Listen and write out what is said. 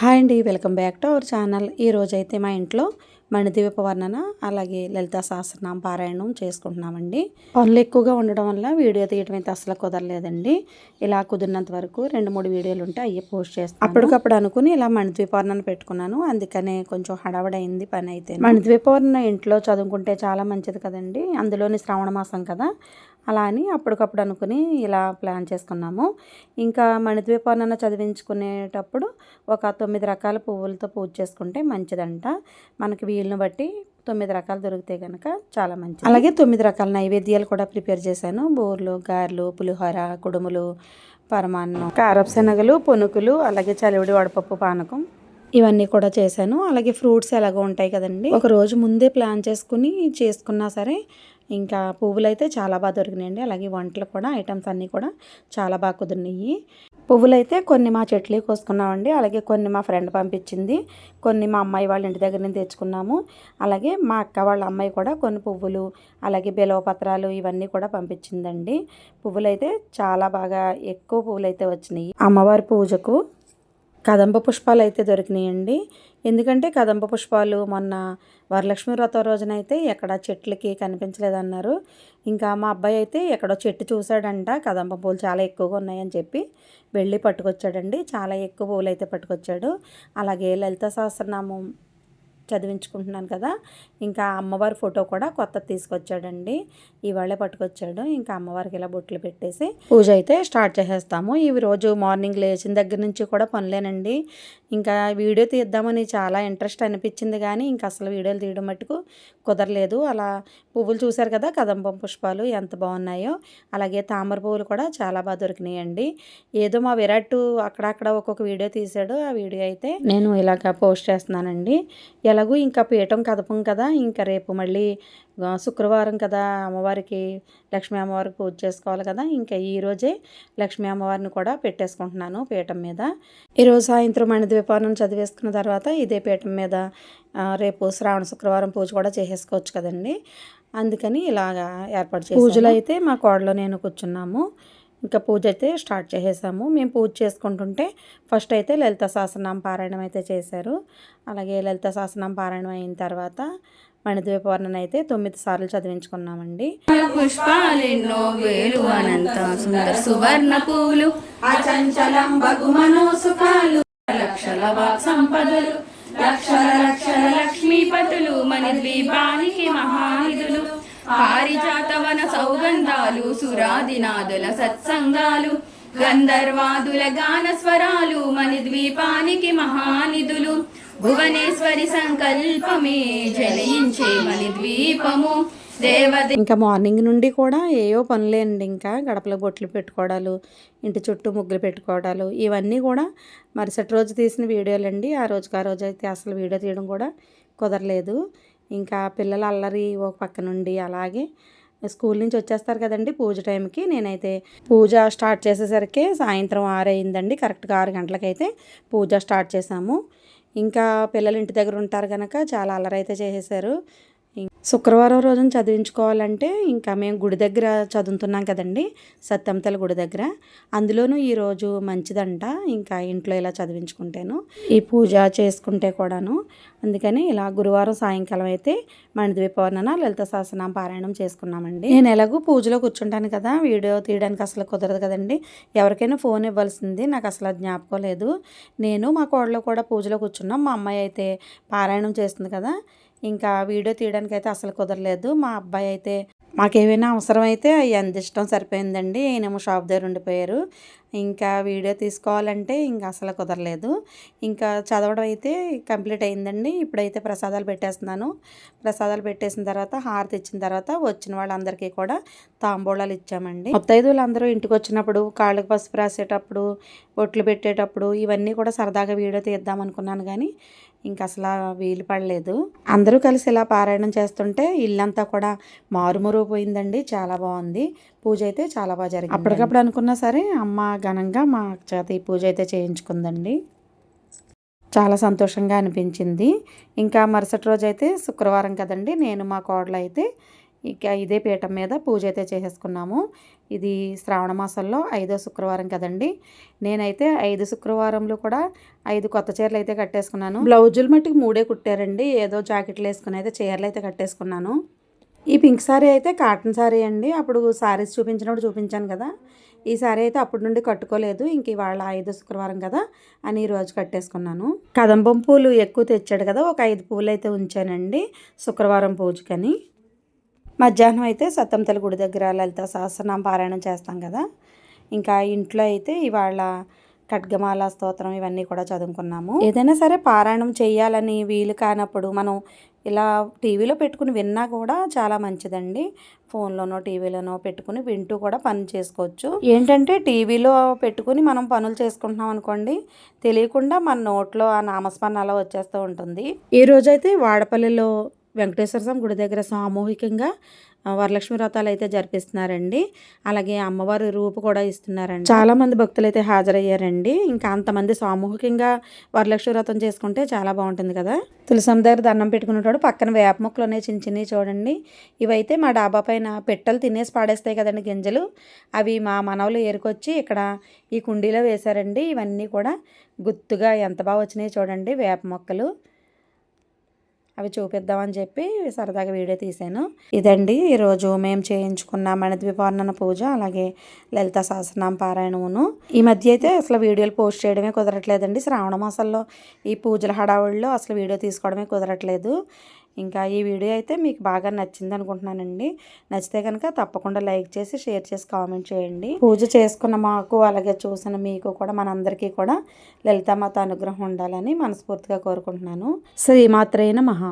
Hi అండి welcome back to our channel. ఈరోజు అయితే మా ఇంట్లో మణిదీప వర్ణన అలాగే లలిత సహస్రనామ పారాయణం చేసుకుంటున్నామండి. పనులు ఎక్కువగా ఉండడం వల్ల వీడియో తీయడం అయితే అసలు కుదరలేదండి. ఇలా కుదిరినంత వరకు రెండు మూడు వీడియోలు ఉంటే అయ్యే పోస్ట్ చేస్తాను. అప్పటికప్పుడు అనుకుని ఇలా మణిద్వీప వర్ణన పెట్టుకున్నాను. అందుకనే కొంచెం హడావడైంది పని అయితే మణిద్వీప వర్ణన ఇంట్లో చదువుకుంటే చాలా మంచిది కదండి. అందులోని శ్రావణ మాసం కదా. అలా అని అప్పటికప్పుడు అనుకుని ఇలా ప్లాన్ చేసుకున్నాము. ఇంకా మణిద్వీపాన్న చదివించుకునేటప్పుడు ఒక తొమ్మిది రకాల పువ్వులతో పూజ చేసుకుంటే మంచిదంట. మనకి వీలుని బట్టి తొమ్మిది రకాలు దొరికితే కనుక చాలా మంచిది. అలాగే తొమ్మిది రకాల నైవేద్యాలు కూడా ప్రిపేర్ చేశాను. బోర్లు గారెలు పులిహోర కుడుములు పరమాన్నం కారపు శనగలు పునుకులు అలాగే చలివిడి వడపప్పు పానకం ఇవన్నీ కూడా చేశాను. అలాగే ఫ్రూట్స్ ఎలాగో ఉంటాయి కదండి. ఒక రోజు ముందే ప్లాన్ చేసుకుని చేసుకున్నా సరే ఇంకా పువ్వులు అయితే చాలా బాగా దొరికినాయండి. అలాగే వంటలు కూడా ఐటమ్స్ అన్నీ కూడా చాలా బాగా కుదిరినాయి. పువ్వులు అయితే కొన్ని మా చెట్లే కోసుకున్నామండి. అలాగే కొన్ని మా ఫ్రెండ్ పంపించింది. కొన్ని మా అమ్మాయి వాళ్ళ ఇంటి దగ్గర నుంచి తెచ్చుకున్నాము. అలాగే మా అక్క వాళ్ళ అమ్మాయి కూడా కొన్ని పువ్వులు అలాగే బిలవపత్రాలు ఇవన్నీ కూడా పంపించిందండి. పువ్వులు అయితే చాలా బాగా ఎక్కువ పువ్వులు అయితే వచ్చినాయి. అమ్మవారి పూజకు కదంబ పుష్పాలు అయితే దొరికినాయండి. ఎందుకంటే కదంబ పుష్పాలు మొన్న వరలక్ష్మి వ్రతం రోజునైతే ఎక్కడ చెట్లకి కనిపించలేదన్నారు. ఇంకా మా అబ్బాయి అయితే ఎక్కడో చెట్టు చూశాడంట కదంబ పూలు చాలా ఎక్కువగా ఉన్నాయని చెప్పి వెళ్ళి పట్టుకొచ్చాడండి. చాలా ఎక్కువ పూలు అయితే పట్టుకొచ్చాడు. అలాగే లలిత సహస్రనామం చదివించుకుంటున్నాను కదా. ఇంకా అమ్మవారి ఫోటో కూడా కొత్త తీసుకొచ్చాడండి. ఇవాళే పట్టుకొచ్చాడు. ఇంకా అమ్మవారికి ఇలా బొట్లు పెట్టేసి పూజ అయితే స్టార్ట్ చేసేస్తాము. ఇవి రోజు మార్నింగ్ లేచిన దగ్గర నుంచి కూడా పనులేనండి. ఇంకా వీడియో తీద్దామని చాలా ఇంట్రెస్ట్ అనిపించింది కానీ ఇంకా అసలు వీడియోలు తీయడం మట్టుకు కుదరలేదు. అలా పువ్వులు చూశారు కదా కదంబం పుష్పాలు ఎంత బాగున్నాయో. అలాగే తామర పువ్వులు కూడా చాలా బాగా దొరికినాయండి. ఏదో మా విరాట్ అక్కడక్కడ ఒక్కొక్క వీడియో తీసాడు ఆ వీడియో అయితే నేను ఇలాగ పోస్ట్ చేస్తున్నానండి. ఎలాగూ ఇంకా పీఠం కదపం కదా ఇంకా రేపు మళ్ళీ శుక్రవారం కదా అమ్మవారికి లక్ష్మీ అమ్మవారికి పూజ చేసుకోవాలి కదా ఇంకా ఈరోజే లక్ష్మీ అమ్మవారిని కూడా పెట్టేసుకుంటున్నాను పీఠం మీద. ఈరోజు సాయంత్రం మణిద్వీపానం చదివేసుకున్న తర్వాత ఇదే పీఠం మీద రేపు శ్రావణ శుక్రవారం పూజ కూడా చేసేసుకోవచ్చు కదండి. అందుకని ఇలాగా ఏర్పాటు చేసి పూజలు అయితే మా కోడలో నేను కూర్చున్నాము. ఇంకా పూజ అయితే స్టార్ట్ చేసేసాము. మేము పూజ చేసుకుంటుంటే ఫస్ట్ అయితే లలిత సహస్రనామ పారాయణం అయితే చేశారు. అలాగే లలిత సహస్రనామ పారాయణం అయిన తర్వాత మణిద్వీపవర్ణన అయితే తొమ్మిది సార్లు చదివించుకున్నామండి. పుష్పాలెన్నో వేలు అనంత సుందర సువర్ణ పూలు అచంచలం బగుమనో సుఖాలు లక్షల వాక్ సంపదలు లక్షల లక్షల లక్ష్మీపతులు ద్వీపానికి మహానిధులు. పారిజాతవన సౌగంధాలు సురాదినాదుల సత్సంగాలు గంధర్వాదుల గాన స్వరాలు మణి ద్వీపానికి మహానిధులు భువనేశ్వరి సంకల్పమే జలయించే మణి ద్వీపము ఇంకా మార్నింగ్ నుండి కూడా ఏవో పనులేండి ఇంకా గడపలో బొట్లు పెట్టుకోవడాలు ఇంటి చుట్టూ ముగ్గులు పెట్టుకోవడాలు ఇవన్నీ కూడా మరుసటి రోజు తీసిన వీడియోలండి. ఆ రోజుకి ఆ రోజు అయితే అసలు వీడియో తీయడం కూడా కుదరలేదు. ఇంకా పిల్లలు అల్లరి ఒక పక్క నుండి అలాగే స్కూల్ నుంచి వచ్చేస్తారు కదండి పూజ టైంకి. నేనైతే పూజ స్టార్ట్ చేసేసరికి సాయంత్రం ఆరు అయిందండి. కరెక్ట్గా ఆరు గంటలకైతే పూజ స్టార్ట్ చేసాము ఇంకా పిల్లలు ఇంటి దగ్గర ఉంటారు కనుక చాలా అల్లరైతే చేసేసారు. శుక్రవారం రోజున చదివించుకోవాలంటే ఇంకా మేము గుడి దగ్గర చదువుతున్నాం కదండి సత్యంతల గుడి దగ్గర. అందులోనూ ఈరోజు మంచిదంట ఇంకా ఇంట్లో ఇలా చదివించుకుంటేను. ఈ పూజ చేసుకుంటే కూడాను. అందుకని ఇలా గురువారం సాయంకాలం అయితే మణిద్వీపవర్ణన లలిత సహస్రనామ పారాయణం చేసుకున్నామండి. నేను ఎలాగూ పూజలో కూర్చుంటాను కదా వీడియో తీయడానికి అసలు కుదరదు కదండి. ఎవరికైనా ఫోన్ ఇవ్వాల్సింది నాకు అసలు జ్ఞాపకం లేదు. నేను మా కోడలో కూడా పూజలో కూర్చున్నాం. మా అమ్మాయి అయితే పారాయణం చేస్తుంది కదా ఇంకా వీడియో తీయడానికి అయితే అసలు కుదరలేదు. మా అబ్బాయి అయితే మాకేమైనా అవసరమైతే అవి అందిష్టం సరిపోయిందండి. ఈయనేమో షాప్ దగ్గర ఉండిపోయారు. ఇంకా వీడియో తీసుకోవాలంటే ఇంకా అసలు కుదరలేదు. ఇంకా చదవడం అయితే కంప్లీట్ అయిందండి. ఇప్పుడైతే ప్రసాదాలు పెట్టేస్తున్నాను. ప్రసాదాలు పెట్టేసిన తర్వాత హారతి ఇచ్చిన తర్వాత వచ్చిన వాళ్ళందరికీ కూడా తాంబూలాలు ఇచ్చామండి. ముత్తైదువులు అందరూ ఇంటికి వచ్చినప్పుడు కాళ్ళకి పసుపు రాసేటప్పుడు ఒట్లు పెట్టేటప్పుడు ఇవన్నీ కూడా సరదాగా వీడియో తీద్దాం అనుకున్నాను కానీ ఇంక అసలు వీలు పడలేదు. అందరూ కలిసి ఇలా పారాయణం చేస్తుంటే ఇల్లంతా కూడా మారుమరుగు పోయిందండి. చాలా బాగుంది. పూజ అయితే చాలా బాగా జరిగింది అప్పటికప్పుడు అనుకున్నా సరే అమ్మ ఘనంగా మా చేత ఈ పూజ అయితే చేయించుకుందండి. చాలా సంతోషంగా అనిపించింది. ఇంకా మరుసటి రోజు అయితే శుక్రవారం కదండి నేను మా కోడలు అయితే ఇక ఇదే పీఠం మీద పూజ అయితే చేసేసుకున్నాము. ఇది శ్రావణ మాసంలో ఐదో శుక్రవారం కదండి. నేనైతే ఐదు శుక్రవారంలో కూడా ఐదు కొత్త చీరలు అయితే కట్టేసుకున్నాను. బ్లౌజులు మట్టుకు మూడే కుట్టారండి. ఏదో జాకెట్లు వేసుకుని అయితే చీరలు అయితే కట్టేసుకున్నాను. ఈ పింక్ సారీ అయితే కాటన్ సారీ అండి. అప్పుడు సారీస్ చూపించినప్పుడు చూపించాను కదా. ఈ సారీ అయితే అప్పటి నుండి కట్టుకోలేదు. ఇంక ఇవాళ ఐదు శుక్రవారం కదా అని ఈ రోజు కట్టేసుకున్నాను. కదంబం పూలు ఎక్కువ తెచ్చాడు కదా ఒక ఐదు పూలు అయితే ఉంచానండి శుక్రవారం పూజకని. మధ్యాహ్నం అయితే సత్తంతల గుడి దగ్గర లలిత సహస్రనామ పారాయణం చేస్తాం కదా. ఇంకా ఇంట్లో అయితే ఇవాళ ఖడ్గమాల స్తోత్రం ఇవన్నీ కూడా చదువుకున్నాము. ఏదైనా సరే పారాయణం చేయాలని వీలు కానప్పుడు మనం ఇలా టీవీలో పెట్టుకుని విన్నా కూడా చాలా మంచిదండి. ఫోన్లోనో టీవీలోనో పెట్టుకుని వింటూ కూడా పని చేసుకోవచ్చు. ఏంటంటే టీవీలో పెట్టుకుని మనం పనులు చేసుకుంటున్నాం అనుకోండి తెలియకుండా మన నోట్లో ఆ నామస్మరణ అలా వచ్చేస్తూ ఉంటుంది. ఈ రోజైతే వాడపల్లిలో వెంకటేశ్వర స్వామి గుడి దగ్గర సామూహికంగా వరలక్ష్మి వ్రతాలు అయితే జరిపిస్తున్నారండి. అలాగే అమ్మవారి రూపు కూడా ఇస్తున్నారండి. చాలా మంది భక్తులు అయితే హాజరయ్యారండి. ఇంకా అంతమంది సామూహికంగా వరలక్ష్మి వ్రతం చేసుకుంటే చాలా బాగుంటుంది కదా. తులసం దగ్గర దండం పెట్టుకునేటోడు పక్కన వేప మొక్కలు ఉన్నాయి చిన్న చిన్నవి చూడండి. ఇవైతే మా డాబా పైన పెట్టలు తినేసి పాడేస్తాయి కదండి గింజలు. అవి మా మనవలు ఏరుకొచ్చి ఇక్కడ ఈ కుండీలో వేశారండి. ఇవన్నీ కూడా గుత్తుగా ఎంత బాగా వచ్చినాయి చూడండి వేప మొక్కలు. అవి చూపిద్దామని చెప్పి సరదాగా వీడియో తీశాను. ఇదండి ఈరోజు మేము చేయించుకున్న మణిద్వీపవర్ణన పూజ అలాగే లలిత సహస్రనామ పారాయణమును. ఈ మధ్య అయితే అసలు వీడియోలు పోస్ట్ చేయడమే కుదరట్లేదండి. శ్రావణ మాసంలో ఈ పూజల హడావుడిలో అసలు వీడియో తీసుకోవడమే కుదరట్లేదు. ఇంకా ఈ వీడియో అయితే మీకు బాగా నచ్చింది అనుకుంటున్నానండి. నచ్చితే కనుక తప్పకుండా లైక్ చేసి షేర్ చేసి కామెంట్ చేయండి. పూజ చేసుకున్న మాకు అలాగే చూసిన మీకు కూడా మనందరికీ కూడా లలితామాత అనుగ్రహం ఉండాలని మనస్ఫూర్తిగా కోరుకుంటున్నాను. శ్రీమాత్రైన మహా